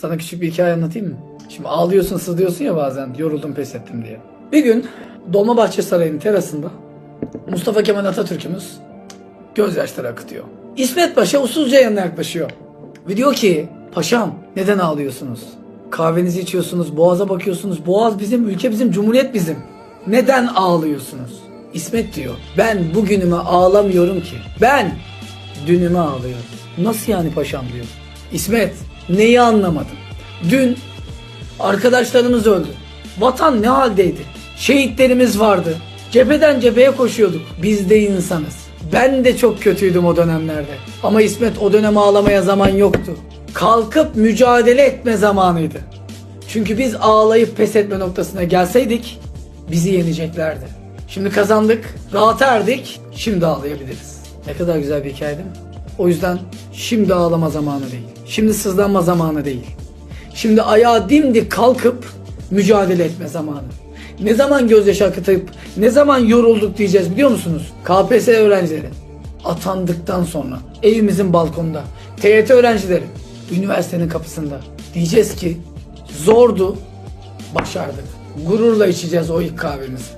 Sana küçük bir hikaye anlatayım mı? Şimdi ağlıyorsun sızlıyorsun ya bazen yoruldum pes ettim diye. Bir gün Dolmabahçe Sarayı'nın terasında Mustafa Kemal Atatürk'ümüz gözyaşları akıtıyor. İsmet Paşa usulca yanına yaklaşıyor. Ve diyor ki paşam neden ağlıyorsunuz? Kahvenizi içiyorsunuz, boğaza bakıyorsunuz. Boğaz bizim, ülke bizim, cumhuriyet bizim. Neden ağlıyorsunuz? İsmet diyor ben bugünüme ağlamıyorum ki. Ben dünüme ağlıyorum. Nasıl yani paşam diyor. İsmet neyi anlamadın? Dün arkadaşlarımız öldü. Vatan ne haldeydi? Şehitlerimiz vardı. Cepheden cepheye koşuyorduk. Biz de insanız. Ben de çok kötüydüm o dönemlerde. Ama İsmet o dönem ağlamaya zaman yoktu. Kalkıp mücadele etme zamanıydı. Çünkü biz ağlayıp pes etme noktasına gelseydik bizi yeneceklerdi. Şimdi kazandık, rahat erdik, şimdi ağlayabiliriz. Ne kadar güzel bir hikaye değil mi? O yüzden şimdi ağlama zamanı değil. Şimdi sızlanma zamanı değil. Şimdi ayağa dimdik kalkıp mücadele etme zamanı. Ne zaman gözyaşı akıtıp ne zaman yorulduk diyeceğiz biliyor musunuz? KPSS öğrencileri atandıktan sonra evimizin balkonunda TYT öğrencileri üniversitenin kapısında diyeceğiz ki zordu başardık. Gururla içeceğiz o ilk kahvemizi.